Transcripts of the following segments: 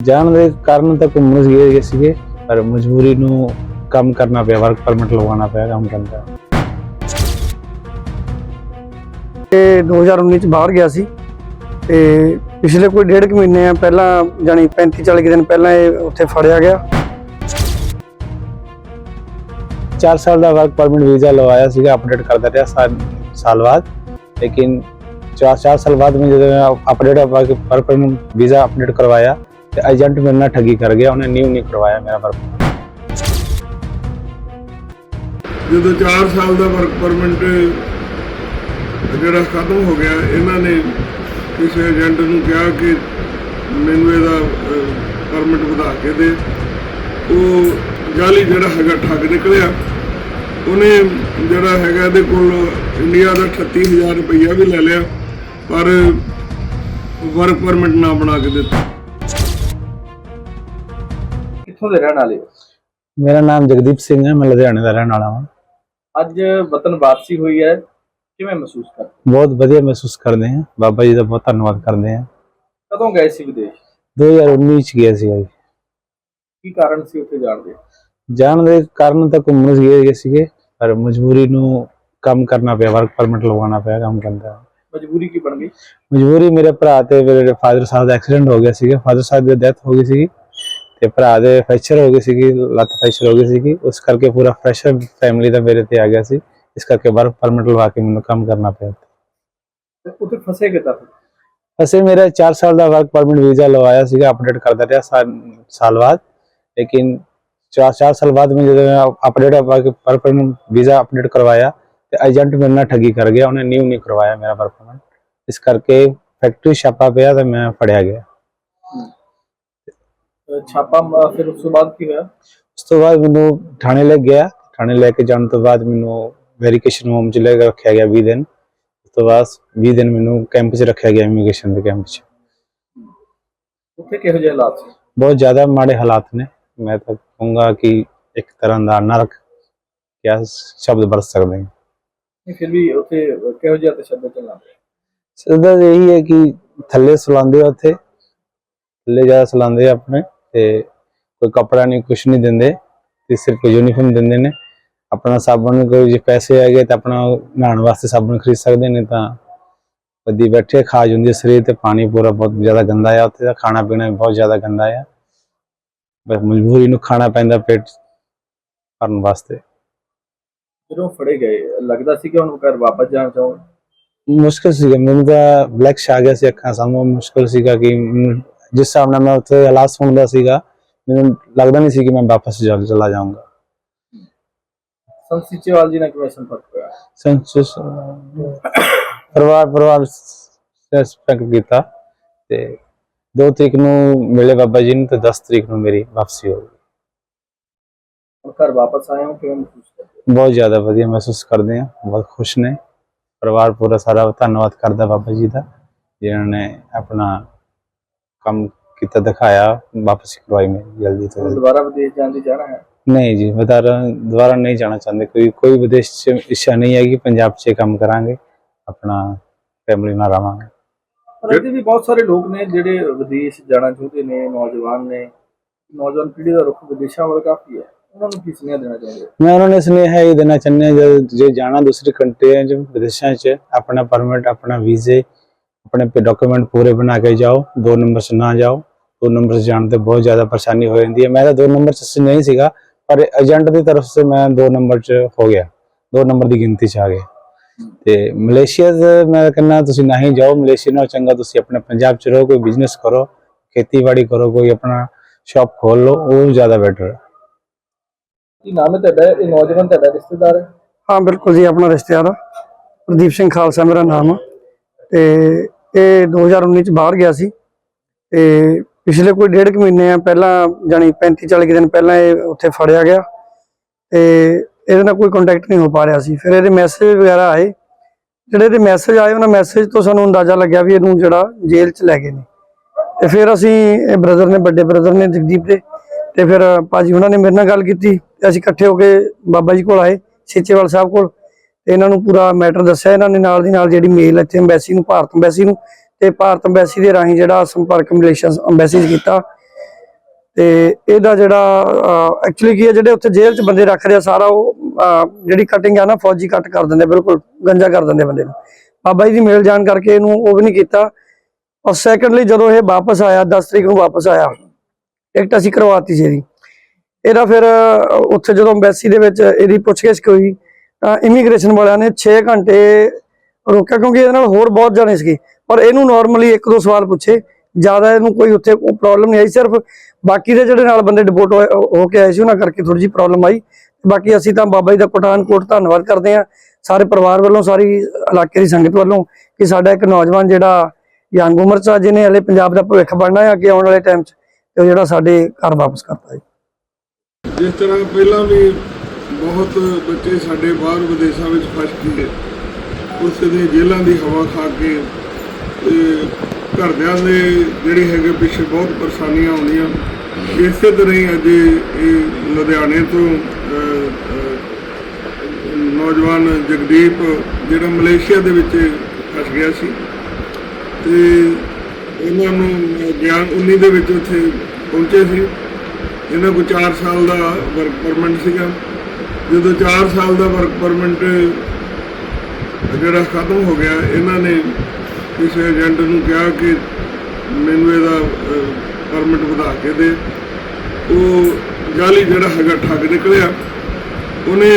ਜਾਣ ਦੇ ਕਾਰਨ ਤਾਂ ਘੁੰਮਣ ਗਏ ਗਏ ਸੀਗੇ ਪਰ ਮਜਬੂਰੀ ਨੂੰ ਕੰਮ ਕਰਨਾ ਪਿਆ ਵਰਕ ਪਰਮਿਟ ਲਗਵਾਉਣਾ ਪਿਆ ਕੰਮ ਕਰਦਾ ਤੇ 2019 ਚ ਬਾਹਰ ਗਿਆ ਸੀ ਤੇ ਪਿਛਲੇ ਕੋਈ ਡੇਢ ਕੁ ਮਹੀਨੇ ਆ ਪਹਿਲਾਂ ਜਾਨੀ 35 40 ਕੁ ਦਿਨ ਪਹਿਲਾਂ ਇਹ ਉੱਥੇ ਫੜਿਆ ਗਿਆ। 4 ਸਾਲ ਦਾ ਵਰਕ ਪਰਮਿਟ ਵੀਜ਼ਾ ਲਵਾਇਆ ਸੀਗਾ ਅਪਡੇਟ ਕਰਦਾ ਰਿਹਾ ਸਾਲ ਸਾਲ ਬਾਅਦ। ਲੇਕਿਨ 4 4 ਸਾਲ ਬਾਅਦ ਮੈਂ ਜਦੋਂ update work permit visa update ਕਰਵਾਇਆ ਤੇ ਏਜੰਟ ਮੇਰੇ ਨਾਲ ਠੱਗੀ ਕਰ ਗਿਆ, ਉਹਨੇ ਨਿਊ ਨਹੀਂ ਕਰਵਾਇਆ ਮੇਰਾ ਵਰਕ ਜਦੋਂ 4 ਸਾਲ ਦਾ ਵਰਕ ਪਰਮਿਟ ਜਿਹੜਾ ਖਤਮ ਹੋ ਗਿਆ, ਇਹਨਾਂ ਨੇ ਕਿਸੇ ਏਜੰਟ ਨੂੰ ਕਿਹਾ ਕਿ ਮੈਨੂੰ ਇਹਦਾ ਪਰਮਿਟ ਵਧਾ ਕੇ ਦੇ। ਉਹ ਜਾਲੀ ਜਿਹੜਾ ਹੈਗਾ ਠੱਗ ਨਿਕਲਿਆ। ਉਹਨੇ ਜਿਹੜਾ ਹੈਗਾ ਇਹਦੇ ਕੋਲ ਇੰਡੀਆ ਦਾ 38000 ਰੁਪਈਆ ਵੀ ਲੈ ਲਿਆ, ਪਰ ਵਰਕ ਪਰਮਿਟ ਨਾ ਬਣਾ ਕੇ ਦਿੱਤਾ। ਕਿੱਥੋਂ ਦੇ ਰਹਿਣ ਵਾਲੇ ਹੋ? ਮੇਰਾ ਨਾਮ ਜਗਦੀਪ ਸਿੰਘ ਹੈ ਮੈਂ ਲੁਧਿਆਣੇ ਦਾ ਰਹਿਣ ਵਾਲਾ ਹਾਂ। ਅੱਜ ਵਤਨ ਵਾਪਸੀ ਹੋਈ ਹੈ ਕਿਵੇਂ ਮਹਿਸੂਸ ਕਰ ਬਹੁਤ ਵਧੀਆ ਮਹਿਸੂਸ ਕਰਦੇ ਹਾਂ। ਬਾਬਾ ਜੀ ਦਾ ਬਹੁਤ ਧੰਨਵਾਦ ਕਰਦੇ ਹਾਂ। ਕਦੋਂ ਗਏ ਸੀ ਵਿਦੇਸ਼? 2019 ਚ ਗਿਆ ਸੀਗਾ ਜੀ ਕੀ ਕਾਰਨ ਸੀ ਉੱਥੇ ਜਾਣ ਦੇ? ਜਾਣ ਦੇ ਕਾਰਨ ਤਾਂ ਘੁੰਮਣ ਗਏ ਗਏ ਸੀਗੇ ਪਰ ਮਜਬੂਰੀ ਨੂੰ ਕੰਮ ਕਰਨਾ ਪਿਆ ਵਰਕ ਪਰਮਿਟ ਲਗਵਾਉਣਾ ਪਿਆ ਕੰਮ ਕਰਦਾ ਮਜਬੂਰੀ ਕੀ ਬਣ ਗਈ? ਮਜਬੂਰੀ ਮੇਰੇ ਭਰਾ ਤੇ ਮੇਰੇ ਫਾਦਰ ਸਾਹਿਬ ਦਾ ਐਕਸੀਡੈਂਟ ਹੋ ਗਿਆ ਸੀਗਾ। ਫਾਦਰ ਸਾਹਿਬ ਦੀ ਡੈਥ ਹੋ ਗਈ ਸੀਗੀ। ਤੇ ਭਰਾ ਦੇ ਫ੍ਰੈਕਚਰ ਹੋ ਗਈ ਸੀਗੀ ਲੱਤ ਫ੍ਰੈਕਚਰ ਹੋ ਗਈ ਸੀਗੀ ਉਸ ਕਰਕੇ ਪੂਰਾ ਪ੍ਰੈਸ਼ਰ ਫੈਮਿਲੀ ਦਾ ਮੇਰੇ ਤੇ ਆ ਗਿਆ ਸੀ। ਇਸ ਕਰਕੇ ਵਰਕ ਪਰਮਿਟ ਲਵਾ ਕੇ ਮੈਨੂੰ ਕੰਮ ਕਰਨਾ ਪਿਆ ਤੇ ਉੱਥੇ ਫਸੇ ਕਿੱਦਾਂ ਫਿਰ? ਅਸੀਂ ਮੇਰਾ 4 ਸਾਲ ਦਾ ਵਰਕ ਪਰਮਿਟ ਵੀਜ਼ਾ ਲਵਾਇਆ ਸੀਗਾ ਅਪਡੇਟ ਕਰਦਾ ਰਿਹਾ ਸਾਲ ਸਾਲ ਬਾਅਦ। ਲੇਕਿਨ 4 4 ਸਾਲ ਬਾਅਦ ਮੈਂ ਜਦੋਂ update work permit visa update ਕਰਵਾਇਆ ਤੇ ਏਜੰਟ ਮੇਰੇ ਨਾਲ ਠੱਗੀ ਕਰ ਗਿਆ। ਉਹਨੇ ਨਿਊ ਨਹੀਂ ਕਰਵਾਇਆ ਮੇਰਾ ਵਰਕ ਪਰਮਿਟ ਇਸ ਕਰਕੇ ਫੈਕਟਰੀ ਛਾਪਾ ਪਿਆ ਤੇ ਮੈਂ ਫੜਿਆ ਗਿਆ। ਅਹ ਛਾਪਾ ਮ- ਫਿਰ ਉਸ ਤੋਂ ਬਾਅਦ ਕੀ ਹੋਇਆ? ਉਸ ਤੋਂ ਬਾਅਦ ਮੈਨੂੰ ਥਾਣੇ ਲੈ ਗਿਆ। ਥਾਣੇ ਲੈ ਕੇ ਜਾਣ ਤੋਂ ਬਾਅਦ ਮੈਨੂੰ ਵੈਰੀਫਿਕੇਸ਼ਨ ਹੋਮ ਚ ਲੈ ਕੇ ਰੱਖਿਆ ਗਿਆ 20 ਦਿਨ। ਉਸ ਤੋਂ ਬਾਅਦ 20 ਦਿਨ ਮੈਨੂੰ ਕੈਂਪ 'ਚ ਰੱਖਿਆ ਗਿਆ ਇਮੀਗ੍ਰੇਸ਼ਨ ਦੇ ਕੈਂਪ 'ਚ। ਉੱਥੇ ਕਿਹੋ ਜਿਹੇ ਹਾਲਾਤ ਸੀ? ਬਹੁਤ ਜ਼ਿਆਦਾ ਮਾੜੇ ਹਾਲਾਤ ਨੇ। ਮੈਂ ਤਾਂ ਕਹੂੰਗਾ ਕਿ ਇੱਕ ਤਰ੍ਹਾਂ ਦਾ ਨਰਕ ਕਿਆ ਸ਼ਬਦ ਵਰਤ ਸਕਦੇ ਹਾਂ। ਨਹੀਂ, ਫਿਰ ਵੀ ਉੱਥੇ ਕਿਹੋ ਜਿਹਾ ਤਸ਼ੱਦਦ ਚੱਲਣਾ ਸਿੱਧਾ ਇਹੀ ਹੈ ਕਿ ਥੱਲੇ ਸੁਲਾਉਂਦੇ ਆ ਉੱਥੇ। ਥੱਲੇ ਜ਼ਿਆਦਾ ਸੁਲਾਉਂਦੇ ਆ ਆਪਣੇ। ਤੇ ਕੋਈ ਕਪੜਾ ਨਹੀਂ ਕੁਛ ਨਹੀਂ ਦਿੰਦੇ ਤੇ ਸਿਰਫ ਯੂਨੀਫਾਰਮ ਦਿੰਦੇ ਨੇ। ਆਪਣਾ ਸਾਬਣ ਕੋਈ ਜੇ ਪੈਸੇ ਹੈਗੇ ਤਾਂ ਆਪਣਾ ਨਹਾਉਣ ਵਾਸਤੇ ਸਾਬਣ ਖਰੀਦ ਸਕਦੇ ਨੇ ਤਾਂ ਬੱਦੀ ਬੈਠੇ ਖਾਜ ਹੁੰਦੀ ਸਰੀਰ ਤੇ ਪਾਣੀ ਪੂਰਾ ਬਹੁਤ ਜ਼ਿਆਦਾ ਗੰਦਾ ਆ ਉੱਥੇ ਦਾ ਖਾਣਾ ਪੀਣਾ ਵੀ ਬਹੁਤ ਜ਼ਿਆਦਾ ਗੰਦਾ ਆ। ਬਸ ਮਜਬੂਰੀ ਨੂੰ ਖਾਣਾ ਪੈਂਦਾ ਪੇਟ ਭਰਨ ਵਾਸਤੇ। ਜਦੋਂ ਫੜੇ ਗਏ ਲੱਗਦਾ ਸੀ ਕਿ ਹੁਣ ਘਰ ਵਾਪਸ ਜਾਣਾ ਚਾਹੋਗੇ? ਮੁਸ਼ਕਿਲ ਸੀਗਾ ਮੈਨੂੰ ਤਾਂ ਬਲੈਕ ਆ ਗਿਆ ਸੀ ਅੱਖਾਂ ਸਾਹਮਣੇ ਮੁਸ਼ਕਿਲ ਸੀਗਾ ਕਿ ਜਿਸ ਹਿਸਾਬ ਨਾਲ ਮੈਂ ਉੱਥੇ ਹਾਲਾਤ ਸੁਣਦਾ ਸੀਗਾ ਮੈਨੂੰ ਲੱਗਦਾ ਨਹੀਂ ਸੀ ਕਿ ਮੈਂ ਵਾਪਸ ਜਾ ਚਲਾ ਜਾਊਂਗਾ। ਸੰਤ ਸੀਚੇਵਾਲ ਜੀ ਨਾਲ ਕਿਵੇਂ ਸੰਪਰਕ ਹੋਇਆ? ਸੰਸੁਸ ਪਰਿਵਾਰ ਪਰਿਵਾਰ ਸੈਸਪੈਕਟ ਕੀਤਾ ਤੇ 2 ਤਰੀਕ ਨੂੰ ਮਿਲੇ ਬਾਬਾ ਜੀ ਨੂੰ ਤੇ 10 ਤਰੀਕ ਨੂੰ ਮੇਰੀ ਵਾਪਸੀ ਹੋ ਗਈ। ਘਰ ਵਾਪਸ ਆਏ ਹੋ ਕਿਵੇਂ ਮਹਿਸੂਸ ਕਰਦੇ? ਬਹੁਤ ਜ਼ਿਆਦਾ ਵਧੀਆ ਮਹਿਸੂਸ ਕਰਦੇ ਹਾਂ ਬਹੁਤ ਖੁਸ਼ ਨੇ। ਪਰਿਵਾਰ ਪੂਰਾ ਸਾਰਾ ਧੰਨਵਾਦ ਕਰਦਾ ਬਾਬਾ ਜੀ ਦਾ ਜਿਨ੍ਹਾਂ ਨੇ ਆਪਣਾ ਕੰਮ ਕੀਤਾ ਦਿਖਾਇਆ ਵਾਪਸ ਕਰਵਾਈ ਮੇਰੀ ਜਲਦੀ ਤੋਂ ਜਲਦੀ। ਦੁਬਾਰਾ ਵਿਦੇਸ਼ ਜਾਣ ਦੀ ਚਾਹਨਾ ਹੈ? ਨਹੀਂ ਜੀ ਦੁਬਾਰਾ ਦੁਬਾਰਾ ਨਹੀਂ ਜਾਣਾ ਚਾਹੁੰਦੇ। ਕੋਈ ਕੋਈ ਵਿਦੇਸ਼ 'ਚ ਇੱਛਾ ਨਹੀਂ ਹੈ ਕਿ ਪੰਜਾਬ 'ਚ ਕੰਮ ਕਰਾਂਗੇ ਆਪਣਾ ਫੈਮਿਲੀ ਨਾਲ ਰਵਾਂਗੇ। ਪਰ ਅਜੇ ਵੀ ਬਹੁਤ ਸਾਰੇ ਲੋਕ ਨੇ ਜਿਹੜੇ ਵਿਦੇਸ਼ ਜਾਣਾ ਚਾਹੁੰਦੇ ਨੇ ਨੌਜਵਾਨ ਨੇ। ਨੌਜਵਾਨ ਪੀੜ੍ਹੀ ਦਾ ਰੁਖ ਵਿਦੇਸ਼ਾਂ ਵੱਲ ਕਾਫੀ ਹੈ। ਉਹਨਾਂ ਨੂੰ ਕੀ ਸੁਨੇਹਾ ਦੇਣਾ ਚਾਹੁੰਦੇ ਮੈਂ ਉਹਨਾਂ ਨੂੰ ਸੁਨੇਹਾ ਇਹ ਦੇਣਾ ਚਾਹੁੰਦਾ ਜੇ ਜਾਣਾ ਦੂਸਰੀ ਕੰਟਰੀਆਂ 'ਚ ਵਿਦੇਸ਼ਾਂ 'ਚ ਆਪਣਾ ਪਰਮਿਟ ਆਪਣਾ ਵੀਜ਼ੇ ਆਪਣੇ ਡਾਕੂਮੈਂਟ ਪੂਰੇ ਬਣਾ ਕੇ ਜਾਓ ਦੋ ਨੰਬਰ 'ਚ ਨਾ ਜਾਓ ਦੋ ਨੰਬਰ 'ਚ ਜਾਣ ਤੇ ਬਹੁਤ ਜ਼ਿਆਦਾ ਪਰੇਸ਼ਾਨੀ ਹੋ ਜਾਂਦੀ ਹੈ। ਮੈਂ ਤਾਂ ਦੋ ਨੰਬਰ 'ਚ ਨਹੀਂ ਸੀਗਾ ਪਰ ਏਜੰਟ ਦੀ ਤਰਫ ਸੇ ਮੈਂ ਦੋ ਨੰਬਰ 'ਚ ਹੋ ਗਿਆ ਦੋ ਨੰਬਰ ਦੀ ਗਿਣਤੀ 'ਚ ਆ ਗਿਆ ਤੇ ਮਲੇਸ਼ੀਆ ਮੈਂ ਕਹਿੰਦਾ ਤੁਸੀਂ ਨਹੀਂ ਜਾਓ ਮਲੇਸ਼ੀਆ ਨਾਲੋਂ ਚੰਗਾ ਤੁਸੀਂ ਆਪਣੇ ਪੰਜਾਬ 'ਚ ਰਹੋ ਕੋਈ ਬਿਜ਼ਨਸ ਕਰੋ ਖੇਤੀਬਾੜੀ ਕਰੋ ਕੋਈ ਆਪਣਾ ਸ਼ਾਪ ਖੋਲ ਲਓ ਉਹ ਜ਼ਿਆਦਾ ਬੈਟਰ ਹੈ ਕੀ ਨਾਮ ਹੈ ਤੁਹਾਡਾ? ਇਹ ਨੌਜਵਾਨ ਤੁਹਾਡਾ ਰਿਸ਼ਤੇਦਾਰ ਹੈ? ਹਾਂ ਬਿਲਕੁਲ ਜੀ ਆਪਣਾ ਰਿਸ਼ਤੇਦਾਰ। ਪ੍ਰਦੀਪ ਸਿੰਘ ਖਾਲਸਾ ਮੇਰਾ ਨਾਮ ਤੇ ਇਹ 2019 ਚ ਬਾਹਰ ਗਿਆ ਸੀ। ਤੇ ਪਿਛਲੇ ਕੋਈ ਡੇਢ ਕੁ ਮਹੀਨੇ ਆ, ਪਹਿਲਾਂ ਜਾਨੀ 35 40 ਕੁ ਦਿਨ ਪਹਿਲਾਂ ਇਹ ਉੱਥੇ ਫੜਿਆ ਗਿਆ। ਤੇ ਇਹਦੇ ਨਾਲ ਕੋਈ ਕੰਟੈਕਟ ਨਹੀਂ ਹੋ ਪਾ ਰਿਹਾ ਸੀ। ਫਿਰ ਇਹਦੇ ਮੈਸੇਜ ਵਗੈਰਾ ਆਏ। ਜਿਹੜੇ ਇਹਦੇ ਮੈਸੇਜ ਆਏ, ਉਹਨਾਂ ਮੈਸੇਜ ਤੋਂ ਸਾਨੂੰ ਅੰਦਾਜ਼ਾ ਲੱਗਿਆ ਵੀ ਇਹਨੂੰ ਜਿਹੜਾ ਜੇਲ੍ਹ 'ਚ ਲੈ ਗਏ ਨੇ। ਤੇ ਫਿਰ ਅਸੀਂ ਇਹ ਬ੍ਰਦਰ ਨੇ, ਵੱਡੇ ਬ੍ਰਦਰ ਨੇ, ਜਗਦੀਪ ਦੇ, ਤੇ ਫਿਰ ਭਾਜੀ ਉਹਨਾਂ ਨੇ ਮੇਰੇ ਨਾਲ ਗੱਲ ਕੀਤੀ। ਤੇ ਅਸੀਂ ਇਕੱਠੇ ਹੋ ਕੇ ਬਾਬਾ ਜੀ ਕੋਲ ਆਏ ਸੇਚੇਵਾਲ ਸਾਹਿਬ ਕੋਲ। ਤੇ ਇਹਨਾਂ ਨੂੰ ਪੂਰਾ ਮੈਟਰ ਦੱਸਿਆ, ਇਹਨਾਂ ਨੇ ਨਾਲ ਦੀ ਨਾਲ ਜਿਹੜੀ ਮੇਲ ਇੱਥੇ ਐਮਬੈਸੀ ਨੂੰ, ਭਾਰਤ ਐਮਬੈਸੀ ਨੂੰ ਤੇ ਭਾਰਤ ਐਮਬੈਸੀ ਦੇ ਰਾਹੀਂ ਜਿਹੜਾ ਸੰਪਰਕ ਮਲੇਸ਼ੀਆ ਐਮਬੈਸੀ ਕੀਤਾ। ਤੇ ਇਹਦਾ ਜਿਹੜਾ ਐਕਚੁਅਲੀ ਕੀ ਹੈ, ਜਿਹੜੇ ਉੱਥੇ ਜੇਲ੍ਹ 'ਚ ਬੰਦੇ ਰੱਖਦੇ ਆ ਸਾਰਾ ਉਹ ਜਿਹੜੀ ਕਟਿੰਗ ਆ ਨਾ, ਫੌਜੀ ਕੱਟ ਕਰ ਦਿੰਦੇ, ਬਿਲਕੁਲ ਗੰਜਾ ਕਰ ਦਿੰਦੇ ਬੰਦੇ ਨੂੰ। ਬਾਬਾ ਜੀ ਦੀ ਮੇਲ ਜਾਣ ਕਰਕੇ ਇਹਨੂੰ ਉਹ ਵੀ ਨਹੀਂ ਕੀਤਾ। ਔਰ ਸੈਕੰਡਲੀ ਜਦੋਂ ਇਹ ਵਾਪਸ ਆਇਆ 10 ਤਰੀਕ ਨੂੰ ਵਾਪਸ ਆਇਆ ਟਿਕਟ ਅਸੀਂ ਕਰਵਾਤੀ ਸੀ ਇਹਦੀ। ਇਹਦਾ ਫਿਰ ਉੱਥੇ ਜਦੋਂ ਐਮਬੈਸੀ ਦੇ ਵਿੱਚ ਇਹਦੀ ਪੁੱਛਗਿੱਛ ਹੋਈ ਇਮੀਗ੍ਰੇਸ਼ਨ ਵਾਲਿਆਂ ਨੇ 6 ਘੰਟੇ ਰੋਕਿਆ ਕਿਉਂਕਿ ਇਹਦੇ ਨਾਲ ਹੋਰ ਬਹੁਤ ਜਾਣੇ ਸੀਗੇ। ਪਰ ਇਹਨੂੰ ਨਾਰਮਲੀ ਇੱਕ ਦੋ ਸਵਾਲ ਪੁੱਛੇ। ਜ਼ਿਆਦਾ ਇਹਨੂੰ ਕੋਈ ਉੱਥੇ ਪ੍ਰੋਬਲਮ ਨਹੀਂ ਆਈ, ਸਿਰਫ ਬਾਕੀ ਦੇ ਜਿਹੜੇ ਨਾਲ ਬੰਦੇ ਡਿਪੋਰਟ ਹੋ ਕੇ ਆਏ ਸੀ, ਉਹਨਾਂ ਕਰਕੇ ਥੋੜੀ ਜਿਹੀ ਪ੍ਰੋਬਲਮ ਆਈ। ਬਾਕੀ ਅਸੀਂ ਤਾਂ ਬਾਬਾ ਜੀ ਦਾ ਪਠਾਨਕੋਟ ਧੰਨਵਾਦ ਕਰਦੇ ਹਾਂ। ਸਾਰੇ ਪਰਿਵਾਰ ਵੱਲੋਂ, ਸਾਰੀ ਇਲਾਕੇ ਦੀ ਸੰਗਤ ਵੱਲੋਂ ਕਿ ਸਾਡਾ ਇੱਕ ਨੌਜਵਾਨ ਜਿਹੜਾ ਯੰਗ ਉਮਰ ਚ ਆ, ਜਿਹਨੇ ਹਲੇ ਪੰਜਾਬ ਦਾ ਭਵਿੱਖ ਬਣਨਾ ਹੈ, ਅੱਗੇ ਆਉਣ ਵਾਲੇ ਟਾਈਮ 'ਚ ਤੇ ਉਹ ਜਿਹੜਾ ਸਾਡੇ ਘਰ ਵਾਪਸ ਕਰਤਾ ਹੈ ਜਿਸ ਤਰ੍ਹਾਂ ਪਹਿਲਾਂ ਵੀ ਬਹੁਤ ਬੱਚੇ ਸਾਡੇ ਬਾਹਰ ਵਿਦੇਸ਼ਾਂ ਵਿੱਚ ਫਸ ਗਏ। ਉਸ ਦੇ ਜੇਲ੍ਹਾਂ ਦੀ ਹਵਾ ਖਾ ਕੇ ਤੇ ਘਰਦਿਆਂ ਦੇ ਜਿਹੜੇ ਹੈਗੇ ਪਿੱਛੇ ਬਹੁਤ ਪਰੇਸ਼ਾਨੀਆਂ ਆਉਂਦੀਆਂ। ਇਸੇ ਤਰ੍ਹਾਂ ਹੀ ਅੱਜ ਇਹ ਲੁਧਿਆਣੇ ਤੋਂ ਨੌਜਵਾਨ ਜਗਦੀਪ ਜਿਹੜਾ ਮਲੇਸ਼ੀਆ ਦੇ ਵਿੱਚ ਫਸ ਗਿਆ ਸੀ। ਤੇ ਇਹਨਾਂ ਨੂੰ ਗਿਆਨ 19 ਦੇ ਵਿੱਚ ਉੱਥੇ ਪਹੁੰਚੇ ਸੀ। ਇਹਨਾਂ ਕੋਲ 4 ਸਾਲ ਦਾ ਵਰਕ ਪਰਮਿਟ ਸੀਗਾ। ਜਦੋਂ 4 ਸਾਲ ਦਾ ਵਰਕ ਪਰਮਿਟ ਜਿਹੜਾ ਖਤਮ ਹੋ ਗਿਆ, ਇਹਨਾਂ ਨੇ ਕਿਸੇ ਏਜੰਟ ਨੂੰ ਕਿਹਾ ਕਿ ਮੈਨੂੰ ਇਹਦਾ ਪਰਮਿਟ ਵਧਾ ਕੇ ਦੇ। ਉਹ ਜਾਲੀ ਜਿਹੜਾ ਹੈਗਾ ਠੱਗ ਨਿਕਲਿਆ। ਉਹਨੇ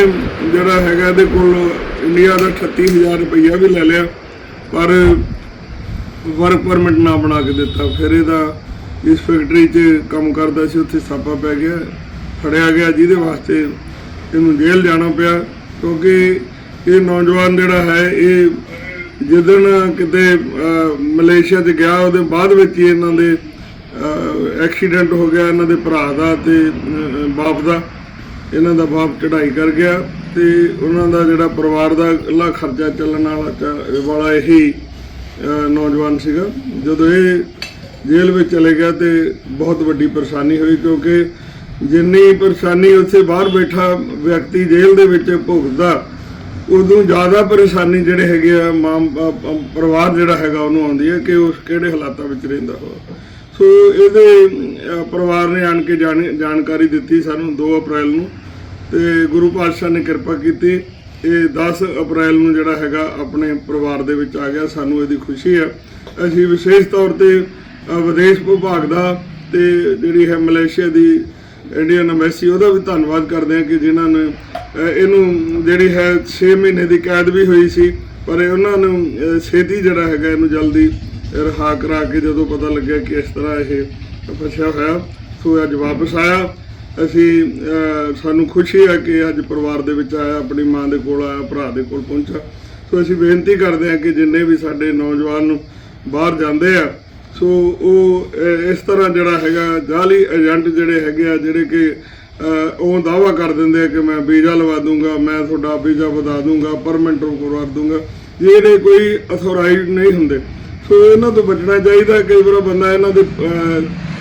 ਜਿਹੜਾ ਹੈਗਾ ਇਹਦੇ ਕੋਲ ਇੰਡੀਆ ਦਾ 38000 ਰੁਪਈਆ ਵੀ ਲੈ ਲਿਆ, ਪਰ ਵਰਕ ਪਰਮਿਟ ਨਾ ਬਣਾ ਕੇ ਦਿੱਤਾ। ਫਿਰ ਇਹਦਾ ਇਸ ਫੈਕਟਰੀ 'ਚ ਕੰਮ ਕਰਦਾ ਸੀ, ਉੱਥੇ ਛਾਪਾ ਪੈ ਗਿਆ, ਫੜਿਆ ਗਿਆ ਜਿਹਦੇ ਵਾਸਤੇ ਇਹਨੂੰ ਜੇਲ੍ਹ ਜਾਣਾ ਪਿਆ, ਕਿਉਂਕਿ ਇਹ ਨੌਜਵਾਨ ਜਿਹੜਾ ਹੈ, ਇਹ ਜਿੱਦਣ ਕਿਤੇ ਮਲੇਸ਼ੀਆ 'ਚ ਗਿਆ, ਉਹਦੇ ਬਾਅਦ ਵਿੱਚ ਹੀ ਇਹਨਾਂ ਦੇ ਐਕਸੀਡੈਂਟ ਹੋ ਗਿਆ, ਇਹਨਾਂ ਦੇ ਭਰਾ ਦਾ ਤੇ ਬਾਪ ਦਾ। ਇਹਨਾਂ ਦਾ ਬਾਪ ਚੜ੍ਹਾਈ ਕਰ ਗਿਆ ਤੇ ਉਹਨਾਂ ਦਾ ਜਿਹੜਾ ਪਰਿਵਾਰ ਦਾ ਇਕੱਲਾ ਖਰਚਾ ਚੱਲਣ ਵਾਲਾ ਵਾਲਾ ਇਹੀ ਨੌਜਵਾਨ ਸੀਗਾ। ਜਦੋਂ ਇਹ ਜੇਲ੍ਹ ਵਿੱਚ ਚਲੇ ਗਿਆ ਤੇ ਬਹੁਤ ਵੱਡੀ ਪਰੇਸ਼ਾਨੀ ਹੋਈ, ਕਿਉਂਕਿ ਜਿੰਨੀ ਪਰੇਸ਼ਾਨੀ ਉੱਥੇ ਬਾਹਰ ਬੈਠਾ ਵਿਅਕਤੀ ਜੇਲ੍ਹ ਦੇ ਵਿੱਚ ਭੁਗਤਦਾ, ਉਦੋਂ ਜ਼ਿਆਦਾ ਪਰੇਸ਼ਾਨੀ ਜਿਹੜੇ ਹੈਗੇ ਆ, ਮਾਂ ਪਰਿਵਾਰ ਜਿਹੜਾ ਹੈਗਾ ਉਹਨੂੰ ਆਉਂਦੀ ਹੈ ਕਿ ਉਸ ਕਿਹੜੇ ਹਾਲਾਤਾਂ ਵਿੱਚ ਰਹਿੰਦਾ ਹੋ ਸੋ ਇਹਦੇ ਪਰਿਵਾਰ ਨੇ ਆਣ ਕੇ ਜਾਣੀ- ਜਾਣਕਾਰੀ ਦਿੱਤੀ ਸਾਨੂੰ 2 ਅਪ੍ਰੈਲ ਨੂੰ ਤੇ ਗੁਰੂ ਪਾਤਸ਼ਾਹ ਨੇ ਕਿਰਪਾ ਕੀਤੀ। ਇਹ 10 ਅਪ੍ਰੈਲ ਨੂੰ ਜਿਹੜਾ ਹੈਗਾ ਆਪਣੇ ਪਰਿਵਾਰ ਦੇ ਵਿੱਚ ਆ ਗਿਆ, ਸਾਨੂੰ ਇਹਦੀ ਖੁਸ਼ੀ ਹੈ। ਅਸੀਂ ਵਿਸ਼ੇਸ਼ ਤੌਰ ਤੇ ਵਿਦੇਸ਼ ਵਿਭਾਗ ਦਾ ਤੇ ਜਿਹੜੀ ਹੈ ਮਲੇਸ਼ੀਆ ਦੀ ਇੰਡੀਅਨ ਐਮਬੈਸੀ, ਉਹਦਾ ਵੀ ਧੰਨਵਾਦ ਕਰਦੇ ਹਾਂ ਕਿ ਜਿਨ੍ਹਾਂ ਨੇ ਇਹਨੂੰ ਜਿਹੜੀ ਹੈ 6 ਮਹੀਨੇ ਦੀ ਕੈਦ ਵੀ ਹੋਈ ਸੀ, ਪਰ ਉਹਨਾਂ ਨੂੰ ਛੇਤੀ ਜਿਹੜਾ ਹੈਗਾ ਇਹਨੂੰ ਜਲਦੀ ਰਿਹਾ ਕਰਾ ਕੇ ਜਦੋਂ ਪਤਾ ਲੱਗਿਆ ਕਿ ਇਸ ਤਰ੍ਹਾਂ ਇਹ ਫਸਿਆ ਹੋਇਆ, ਸੋ ਅੱਜ ਵਾਪਸ ਆਇਆ। ਅਸੀਂ ਸਾਨੂੰ ਖੁਸ਼ੀ ਹੈ ਕਿ ਅੱਜ ਪਰਿਵਾਰ ਦੇ ਵਿੱਚ ਆਇਆ, ਆਪਣੀ ਮਾਂ ਦੇ ਕੋਲ ਆਇਆ, ਭਰਾ ਦੇ ਕੋਲ ਪਹੁੰਚਾ। ਸੋ ਅਸੀਂ ਬੇਨਤੀ ਕਰਦੇ ਹਾਂ ਕਿ ਜਿੰਨੇ ਵੀ ਸਾਡੇ ਨੌਜਵਾਨ ਬਾਹਰ ਜਾਂਦੇ ਆ ਸੋ ਉਹ ਇਸ ਤਰ੍ਹਾਂ ਜਿਹੜਾ ਹੈਗਾ ਜਾਲੀ ਏਜੰਟ ਜਿਹੜੇ ਹੈਗੇ ਆ, ਜਿਹੜੇ ਕਿ ਉਹ ਦਾਵਾ ਕਰ ਦਿੰਦੇ ਆ ਕਿ ਮੈਂ ਵੀਜ਼ਾ ਲਵਾ ਦੂੰਗਾ, ਮੈਂ ਤੁਹਾਡਾ ਵੀਜ਼ਾ ਵਧਾ ਦੂੰਗਾ ਪਰਮਿਟ ਕਰਵਾ ਦੂੰਗਾ। ਜਿਹੜੇ ਕੋਈ ਅਥੋਰਾਈਜ਼ ਨਹੀਂ ਹੁੰਦੇ। ਸੋ ਇਹਨਾਂ ਤੋਂ ਬਚਣਾ ਚਾਹੀਦਾ, ਕਈ ਵਾਰ ਬੰਦਾ ਇਹਨਾਂ ਦੇ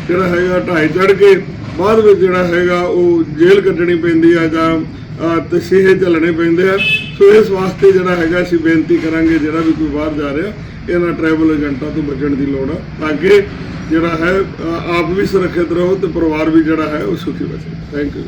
ਜਿਹੜਾ ਹੈਗਾ, ਢਾਈ ਚੜ ਕੇ ਬਾਅਦ ਵਿੱਚ ਜਿਹੜਾ ਹੈਗਾ, ਉਹ ਜੇਲ੍ਹ ਕੱਢਣੀ ਪੈਂਦੀ ਆ ਜਾਂ ਤਸੀਹੇ ਚੱਲਣੇ ਪੈਂਦੇ ਆ। ਸੋ ਇਸ ਵਾਸਤੇ ਜਿਹੜਾ ਹੈਗਾ, ਅਸੀਂ ਬੇਨਤੀ ਕਰਾਂਗੇ, ਜਿਹੜਾ ਵੀ ਕੋਈ ਬਾਹਰ ਜਾ ਰਿਹਾ ਇਹਨਾਂ ਟਰੈਵਲ ਏਜੰਟਾਂ ਤੋਂ ਬਚਣ ਦੀ ਲੋੜ ਆ, ਤਾਂ ਕਿ ਜਿਹੜਾ ਹੈ ਆਪ ਵੀ ਸੁਰੱਖਿਅਤ ਰਹੋ ਤੇ ਪਰਿਵਾਰ ਵੀ ਜਿਹੜਾ ਹੈ, ਉਹ ਸੁਖੀ ਬਚੇ ਥੈਂਕ ਯੂ